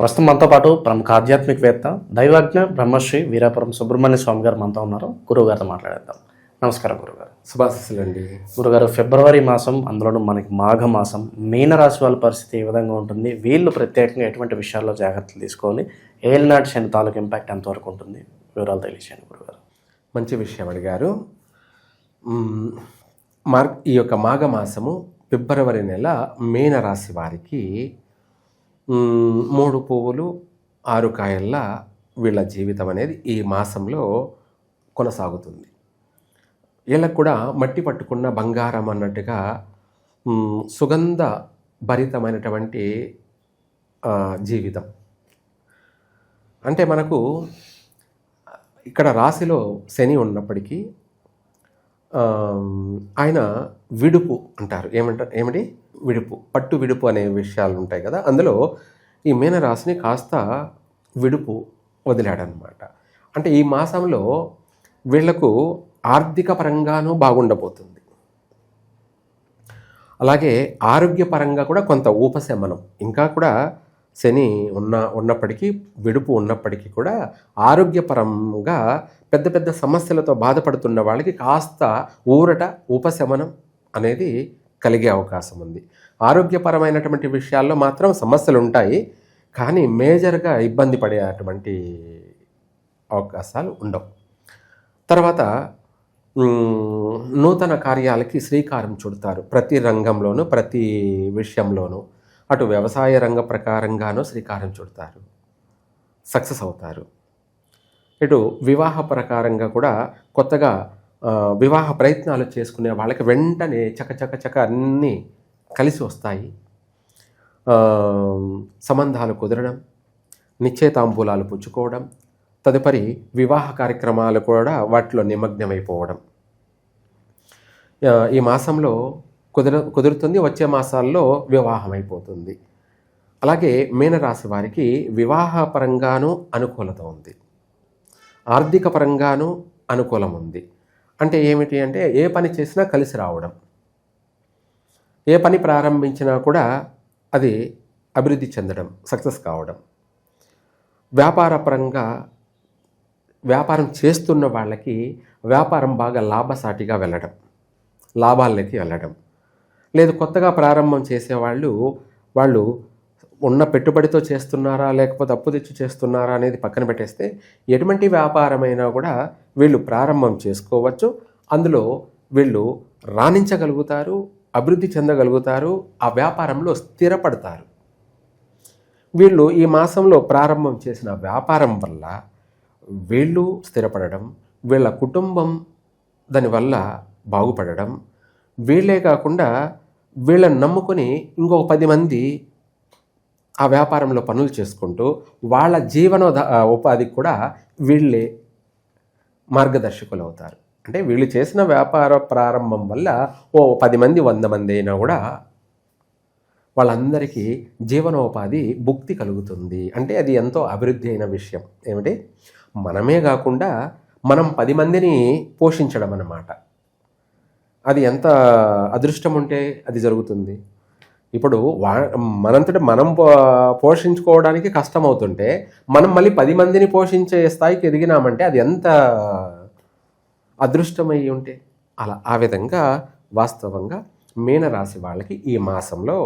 ప్రస్తుతం మనతో పాటు ప్రముఖ ఆధ్యాత్మికవేత్త దైవజ్ఞ బ్రహ్మశ్రీ వీరాపురం సుబ్రహ్మణ్య స్వామి గారు మనతో ఉన్నారు. గురువు గారితో మాట్లాడేద్దాం. నమస్కారం గురుగారు శుభాశిస్సులు అండి గురుగారు ఫిబ్రవరి మాసం అందులోనూ మనకి మాఘ మాసం మీన రాశి వాళ్ళ పరిస్థితి ఏ విధంగా ఉంటుంది వీళ్ళు ప్రత్యేకంగా ఎటువంటి విషయాల్లో జాగ్రత్తలు తీసుకోవాలి ఏలినాటి శని తాలూకు ఇంపాక్ట్ ఎంతవరకు ఉంటుంది వివరాలు తెలియచేయండి గురుగారు మంచి విషయం అడిగారు. మార్ ఈ యొక్క మాఘమాసము ఫిబ్రవరి నెల మీన రాశి వారికి మూడు పువ్వులు ఆరు కాయల్లా వీళ్ళ జీవితం అనేది ఈ మాసంలో కొనసాగుతుంది. వీళ్ళకు కూడా మట్టి పట్టుకున్న బంగారం అన్నట్టుగా సుగంధ భరితమైనటువంటి జీవితం. అంటే మనకు ఇక్కడ రాశిలో శని ఉన్నప్పటికీ ఆయన విడుపు అంటారు. ఏమంటారు ఏమిటి? విడుపు. పట్టు విడుపు అనే విషయాలు ఉంటాయి కదా. అందులో ఈ మీనరాశిని కాస్త విడుపు వదిలాడనమాట. అంటే ఈ మాసంలో వీళ్ళకు ఆర్థిక పరంగానూ బాగుండబోతుంది. అలాగే ఆరోగ్యపరంగా కూడా కొంత ఉపశమనం ఇంకా కూడా శని ఉన్న ఉన్నప్పటికీ విడుపు ఉన్నప్పటికీ కూడా ఆరోగ్యపరంగా పెద్ద పెద్ద సమస్యలతో బాధపడుతున్న వాళ్ళకి కాస్త ఊరట ఉపశమనం అనేది కలిగే అవకాశం ఉంది. ఆరోగ్యపరమైనటువంటి విషయాల్లో మాత్రం సమస్యలు ఉంటాయి కానీ మేజర్గా ఇబ్బంది పడేటువంటి అవకాశాలు ఉండవు. తర్వాత నూతన కార్యాలకి శ్రీకారం చుడతారు. ప్రతి రంగంలోనూ ప్రతి విషయంలోనూ. అటు వ్యవసాయ రంగ ప్రకారంగానూ శ్రీకారం చుడతారు. సక్సెస్ అవుతారు. ఇటు వివాహ ప్రకారంగా కూడా కొత్తగా వివాహ ప్రయత్నాలు చేసుకునే వాళ్ళకి వెంటనే చకచకచక చక అన్నీ కలిసి వస్తాయి. సంబంధాలు కుదరడం నిశ్చేతాంబూలాలు పుచ్చుకోవడం తదుపరి వివాహ కార్యక్రమాలు కూడా వాటిలో నిమగ్నమైపోవడం. ఈ మాసంలో కుదర కుదురుతుంది. వచ్చే మాసాల్లో వివాహం అయిపోతుంది అలాగే మీనరాశి వారికి వివాహపరంగానూ అనుకూలత ఉంది. ఆర్థిక పరంగానూ అనుకూలం ఉంది అంటే ఏమిటి అంటే ఏ పని చేసినా కలిసి రావడం. ఏ పని ప్రారంభించినా కూడా అది అభివృద్ధి చెందడం సక్సెస్ కావడం. వ్యాపార పరంగా వ్యాపారం చేస్తున్న వాళ్ళకి వ్యాపారం బాగా లాభసాటిగా వెళ్ళడం లాభాలకి వెళ్ళడం. లేదు కొత్తగా ప్రారంభం చేసేవాళ్ళు వాళ్ళు ఉన్న పెట్టుబడితో చేస్తున్నారా లేకపోతే అప్పు తెచ్చి చేస్తున్నారా అనేది పక్కన పెట్టేస్తే ఎటువంటి వ్యాపారమైనా కూడా వీళ్ళు ప్రారంభం చేసుకోవచ్చు. అందులో వీళ్ళు రాణించగలుగుతారు అభివృద్ధి చెందగలుగుతారు ఆ వ్యాపారంలో స్థిరపడతారు. వీళ్ళు ఈ మాసంలో ప్రారంభం చేసిన వ్యాపారం వల్ల వీళ్ళు స్థిరపడడం వీళ్ళ కుటుంబం దానివల్ల బాగుపడడం వీళ్ళే కాకుండా వీళ్ళని నమ్ముకొని ఇంకొక పది మంది ఆ వ్యాపారంలో పనులు చేసుకుంటూ వాళ్ళ జీవనోధ ఉపాధికి కూడా వీళ్ళే మార్గదర్శకులు అవుతారు అంటే వీళ్ళు చేసిన వ్యాపార ప్రారంభం వల్ల ఓ పది మంది వంద మంది అయినా కూడా వాళ్ళందరికీ జీవనోపాధి భుక్తి కలుగుతుంది. అంటే అది ఎంతో అభివృద్ధి అయిన విషయం. ఏమిటి? మనమే కాకుండా మనం పది మందిని పోషించడం అన్నమాట. అది ఎంత అదృష్టం ఉంటే అది జరుగుతుంది. ఇప్పుడు వా మనంతట మనం పో- పోషించుకోవడానికి కష్టం అవుతుంటే మనం మళ్ళీ పది మందిని పోషించే స్థాయికి ఎదిగినామంటే అది ఎంత అదృష్టమై ఉంటే. అలా ఆ విధంగా వాస్తవంగా మీనరాశి వాళ్ళకి ఈ మాసంలో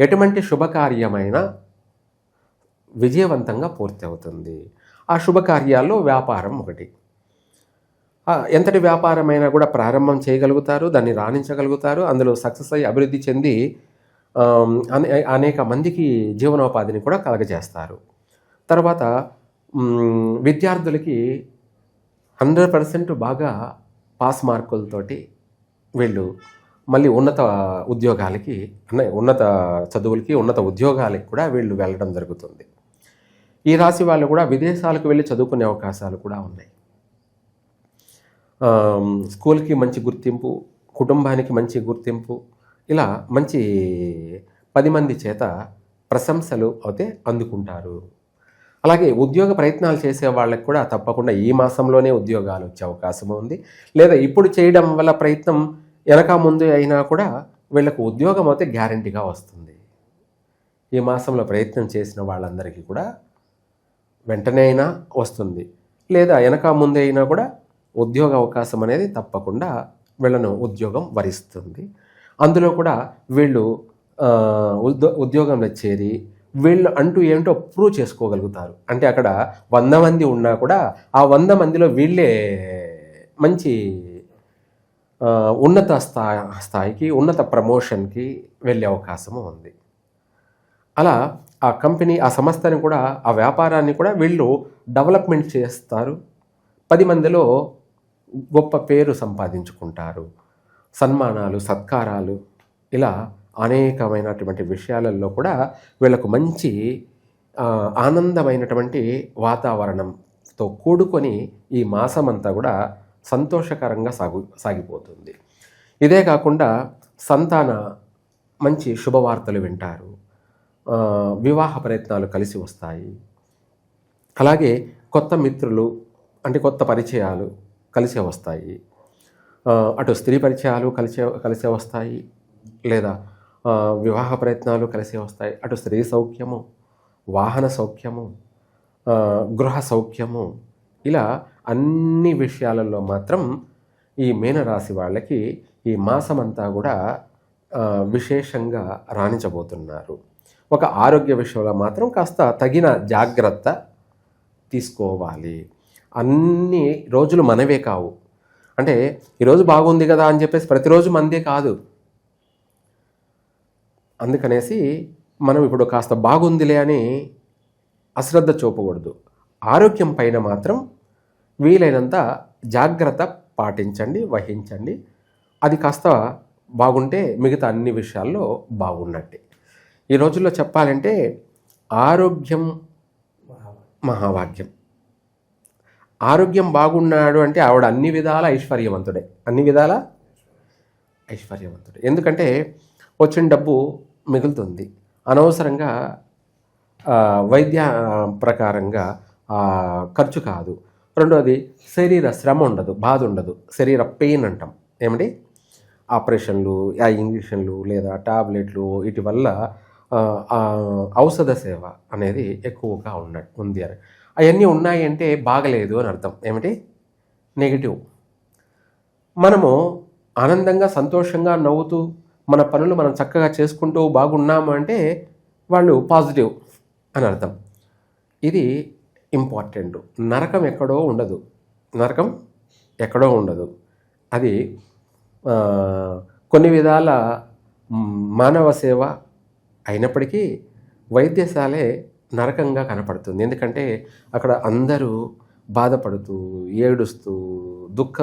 ఎటువంటి శుభకార్యమైన విజయవంతంగా పూర్తి అవుతుంది ఆ శుభకార్యాల్లో వ్యాపారం ఒకటి. ఎంతటి వ్యాపారమైనా కూడా ప్రారంభం చేయగలుగుతారు దాన్ని రాణించగలుగుతారు అందులో సక్సెస్ అయ్యి అభివృద్ధి చెంది అనే అనేక మందికి జీవనోపాధిని కూడా కలగజేస్తారు. తర్వాత విద్యార్థులకి హండ్రెడ్ పర్సెంట్ బాగా పాస్ మార్కులతోటి వీళ్ళు మళ్ళీ ఉన్నత ఉద్యోగాలకి ఉన్నత చదువులకి ఉన్నత ఉద్యోగాలకి కూడా వీళ్ళు వెళ్ళడం జరుగుతుంది. ఈ రాశి వాళ్ళు కూడా విదేశాలకు వెళ్ళి చదువుకునే అవకాశాలు కూడా ఉన్నాయి. స్కూల్కి మంచి గుర్తింపు కుటుంబానికి మంచి గుర్తింపు ఇలా మంచి పది మంది చేత ప్రశంసలు అయితే అందుకుంటారు. అలాగే ఉద్యోగ ప్రయత్నాలు చేసే వాళ్ళకి కూడా తప్పకుండా ఈ మాసంలోనే ఉద్యోగాలు వచ్చే అవకాశం ఉంది. లేదా ఇప్పుడు చేయడం వల్ల ప్రయత్నం వెనక ముందు అయినా కూడా వీళ్ళకు ఉద్యోగం అయితే గ్యారంటీగా వస్తుంది. ఈ మాసంలో ప్రయత్నం చేసిన వాళ్ళందరికీ కూడా వెంటనే అయినా వస్తుంది. లేదా వెనక ముందే అయినా కూడా ఉద్యోగ అవకాశం అనేది తప్పకుండా వీళ్ళను ఉద్యోగం వరిస్తుంది. అందులో కూడా వీళ్ళు ఉద్యో ఉద్యోగంలో చేరి వీళ్ళు అంటూ ఏంటో ప్రూవ్ చేసుకోగలుగుతారు. అంటే అక్కడ వంద మంది ఉన్నా కూడా ఆ వంద మందిలో వీళ్ళే మంచి ఉన్నత స్థా స్థాయికి ఉన్నత ప్రమోషన్కి వెళ్ళే అవకాశము ఉంది. అలా ఆ కంపెనీ ఆ సంస్థని కూడా ఆ వ్యాపారాన్ని కూడా వీళ్ళు డెవలప్మెంట్ చేస్తారు. పది మందిలో గొప్ప పేరు సంపాదించుకుంటారు. సన్మానాలు సత్కారాలు ఇలా అనేకమైనటువంటి విషయాలలో కూడా వీళ్ళకు మంచి ఆనందమైనటువంటి వాతావరణంతో కూడుకొని ఈ మాసమంతా కూడా సంతోషకరంగా సాగు సాగిపోతుంది. ఇదే కాకుండా సంతాన మంచి శుభవార్తలు వింటారు. వివాహ ప్రయత్నాలు కలిసి వస్తాయి. అలాగే కొత్త మిత్రులు అంటే కొత్త పరిచయాలు కలిసే వస్తాయి. అటు స్త్రీ పరిచయాలు కలిసే కలిసే వస్తాయి. లేదా వివాహ ప్రయత్నాలు కలిసే వస్తాయి. అటు స్త్రీ సౌఖ్యము వాహన సౌఖ్యము గృహ సౌఖ్యము ఇలా అన్ని విషయాలలో మాత్రం ఈ మీనరాశి వాళ్ళకి ఈ మాసమంతా కూడా విశేషంగా రాణించబోతున్నారు. ఒక ఆరోగ్య విషయంలో మాత్రం కాస్త తగిన జాగ్రత్త తీసుకోవాలి. అన్ని రోజులు మనవే కావు. అంటే ఈరోజు బాగుంది కదా అని చెప్పేసి ప్రతిరోజు మందే కాదు. అందుకనేసి మనం ఇప్పుడు కాస్త బాగుందిలే అని అశ్రద్ధ చూపకూడదు. ఆరోగ్యం పైన మాత్రం వీలైనంత జాగ్రత్త పాటించండి వహించండి. అది కాస్త బాగుంటే మిగతా అన్ని విషయాల్లో బాగున్నట్టే. ఈ రోజుల్లో చెప్పాలంటే ఆరోగ్యం మహావాక్యం ఆరోగ్యం బాగున్నాడు అంటే ఆవిడ అన్ని విధాల ఐశ్వర్యవంతుడే. అన్ని విధాల ఐశ్వర్యవంతుడే. ఎందుకంటే వచ్చిన డబ్బు మిగులుతుంది. అనవసరంగా వైద్య ప్రకారంగా ఖర్చు కాదు. రెండోది శరీర శ్రమ ఉండదు బాధ ఉండదు. శరీర పెయిన్ అంటాం. ఏమండి? ఆపరేషన్లు ఆ ఇంజక్షన్లు లేదా టాబ్లెట్లు వీటి వల్ల ఔషధ సేవ అనేది ఎక్కువగా ఉన్న ఉంది అని. అవన్నీ ఉన్నాయి అంటే బాగలేదు అని అర్థం. ఏమిటి? నెగిటివ్. మనము ఆనందంగా సంతోషంగా నవ్వుతూ మన పనులు మనం చక్కగా చేసుకుంటూ బాగున్నాము అంటే వాళ్ళు పాజిటివ్ అని అర్థం. ఇది ఇంపార్టెంట్. నరకం ఎక్కడో ఉండదు. నరకం ఎక్కడో ఉండదు. అది కొన్ని విధాల మానవ సేవ అయినప్పటికీ వైద్యశాలే నరకంగా కనపడుతుంది. ఎందుకంటే అక్కడ అందరూ బాధపడుతూ ఏడుస్తూ దుఃఖ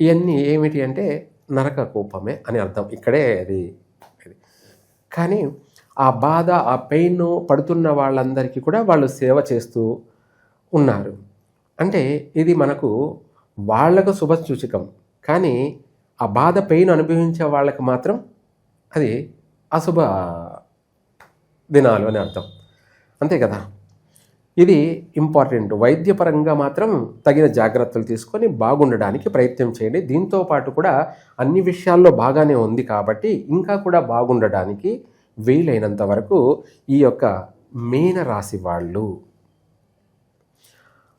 ఇవన్నీ ఏమిటి అంటే నరక కోపమే అని అర్థం. ఇక్కడే అది కానీ ఆ బాధ ఆ పెయిన్ పడుతున్న వాళ్ళందరికీ కూడా వాళ్ళు సేవ చేస్తూ ఉన్నారు. అంటే ఇది మనకు వాళ్ళకు శుభసూచకం కానీ ఆ బాధ పెయిన్ అనుభవించే వాళ్ళకి మాత్రం అది అశుభ దినాలు అని అర్థం. అంతే కదా? ఇది ఇంపార్టెంట్ వైద్యపరంగా మాత్రం తగిన జాగ్రత్తలు తీసుకొని బాగుండడానికి ప్రయత్నం చేయండి. దీంతో పాటు కూడా అన్ని విషయాల్లో బాగానే ఉంది కాబట్టి ఇంకా కూడా బాగుండడానికి వీలైనంత వరకు ఈ యొక్క మీన రాశి వాళ్ళు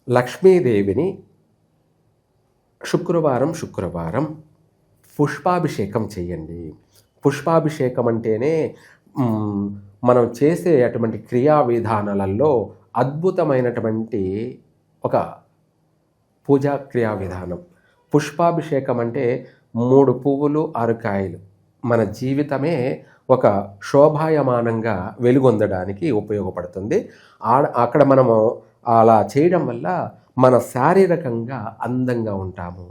లక్ష్మీదేవిని శుక్రవారం శుక్రవారం పుష్పాభిషేకం చేయండి. పుష్పాభిషేకం అంటేనే మనం చేసే అటువంటి క్రియా విధానాలలో అద్భుతమైనటువంటి ఒక పూజా క్రియా విధానం. పుష్పాభిషేకం అంటే మూడు పువ్వులు ఆరు కాయలు. మన జీవితమే ఒక శోభాయమానంగా వెలుగొందడానికి ఉపయోగపడుతుంది. అక్కడ మనము అలా చేయడం వల్ల మన శారీరకంగా అందంగా ఉంటాము.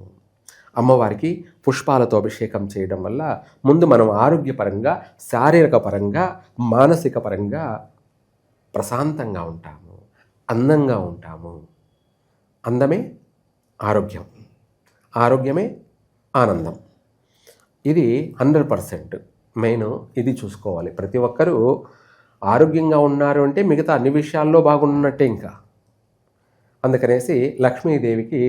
అమ్మవారికి పుష్పాలతో అభిషేకం చేయడం వల్ల ముందు మనం ఆరోగ్యపరంగా శారీరక పరంగా మానసిక పరంగా ప్రశాంతంగా ఉంటాము అందంగా ఉంటాము. అందమే ఆరోగ్యం. ఆరోగ్యమే ఆనందం. ఇది హండ్రెడ్ పర్సెంట్. మెయిన్ ఇది చూసుకోవాలి. ప్రతి ఒక్కరూ ఆరోగ్యంగా ఉన్నారు అంటే మిగతా అన్ని విషయాల్లో బాగున్నట్టే ఇంకా. అందుకనేసి లక్ష్మీదేవికి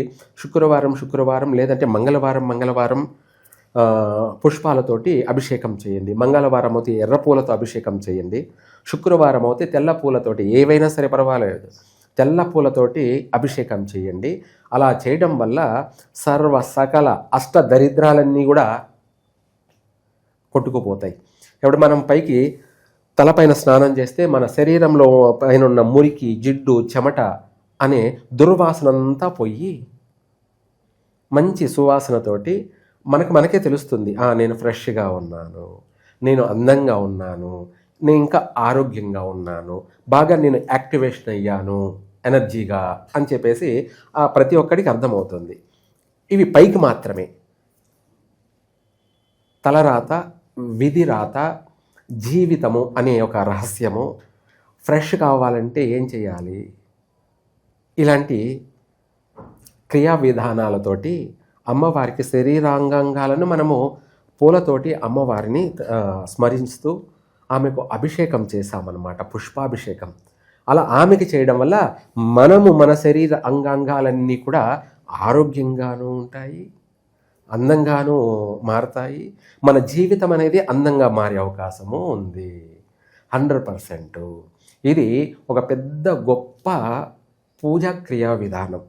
శుక్రవారం శుక్రవారం లేదంటే మంగళవారం మంగళవారం పుష్పాలతోటి అభిషేకం చేయండి. మంగళవారం అయితే ఎర్ర పూలతో అభిషేకం చేయండి. శుక్రవారం అయితే తెల్ల పూలతోటి ఏవైనా సరే పర్వాలేదు. తెల్ల పూలతోటి అభిషేకం చేయండి. అలా చేయడం వల్ల సర్వ సకల అష్ట దరిద్రాలన్నీ కూడా కొట్టుకుపోతాయి. ఇప్పుడు మనం పైకి తలపైన స్నానం చేస్తే మన శరీరంలో పైన ఉన్న మురికి జిడ్డు చెమట అనే దుర్వాసనంతా పోయి మంచి సువాసనతోటి మనకు మనకే తెలుస్తుంది "ఆ, నేను ఫ్రెష్గా ఉన్నాను నేను అందంగా ఉన్నాను నేను ఇంకా ఆరోగ్యంగా ఉన్నాను బాగా నేను యాక్టివేషన్ అయ్యాను ఎనర్జీగా అని చెప్పేసి ఆ ప్రతి ఒక్కడికి అర్థమవుతుంది. ఇవి పైకి మాత్రమే. తలరాత విధిరాత జీవితము అనే ఒక రహస్యము. ఫ్రెష్ కావాలంటే ఏం చేయాలి? ఇలాంటి క్రియా విధానాలతోటి అమ్మవారికి శరీరాంగాంగాలను మనము పూలతోటి అమ్మవారిని స్మరిస్తూ ఆమెకు అభిషేకం చేశామన్నమాట పుష్పాభిషేకం. అలా ఆమెకి చేయడం వల్ల మనము మన శరీర అంగాంగాలన్నీ కూడా ఆరోగ్యంగానూ ఉంటాయి అందంగానూ మారతాయి. మన జీవితం అనేది అందంగా మారే అవకాశము ఉంది. Hundred percent. ఇది ఒక పెద్ద గొప్ప పూజా క్రియా విధానం.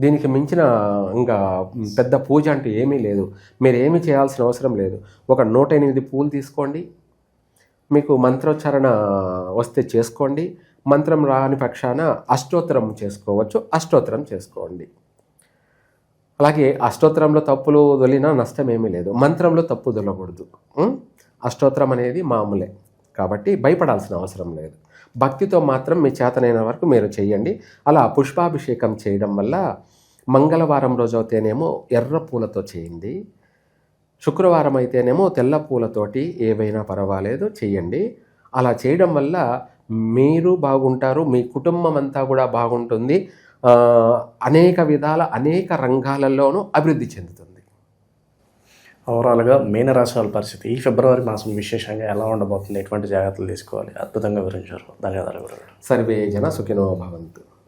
దీనికి మించిన ఇంకా పెద్ద పూజ అంటే ఏమీ లేదు. మీరు ఏమీ చేయాల్సిన అవసరం లేదు. ఒక నూట ఎనిమిది పూలు తీసుకోండి. మీకు మంత్రోచ్చారణ వస్తే చేసుకోండి. మంత్రం రాని పక్షాన అష్టోత్తరం చేసుకోవచ్చు. అష్టోత్తరం చేసుకోండి. అలాగే అష్టోత్తరంలో తప్పులు దొలినా నష్టం ఏమీ లేదు. మంత్రంలో తప్పు దొలకూడదు. అష్టోత్తరం అనేది మామూలే. కాబట్టి భయపడాల్సిన అవసరం లేదు. భక్తితో మాత్రం మీ చేతనైన వరకు మీరు చేయండి. అలా పుష్పాభిషేకం చేయడం వల్ల మంగళవారం రోజు అయితేనేమో ఎర్ర పూలతో చేయండి. శుక్రవారం అయితేనేమో తెల్ల పూలతోటి ఏవైనా పర్వాలేదు చేయండి. అలా చేయడం వల్ల మీరు బాగుంటారు మీ కుటుంబం అంతా కూడా బాగుంటుంది. అనేక విధాల అనేక రంగాలలోనూ అభివృద్ధి చెందుతుంది. ఓవరాల్గా మీనరాశి వాళ్ళ పరిస్థితి ఈ ఫిబ్రవరి మాసం విశేషంగా ఎలా ఉండబోతుంది? ఎటువంటి జాగ్రత్తలు తీసుకోవాలి? అద్భుతంగా వివరించారు. ధన్యవాదాలు గురుగారు. సర్వే జన సుఖినో భవంతు.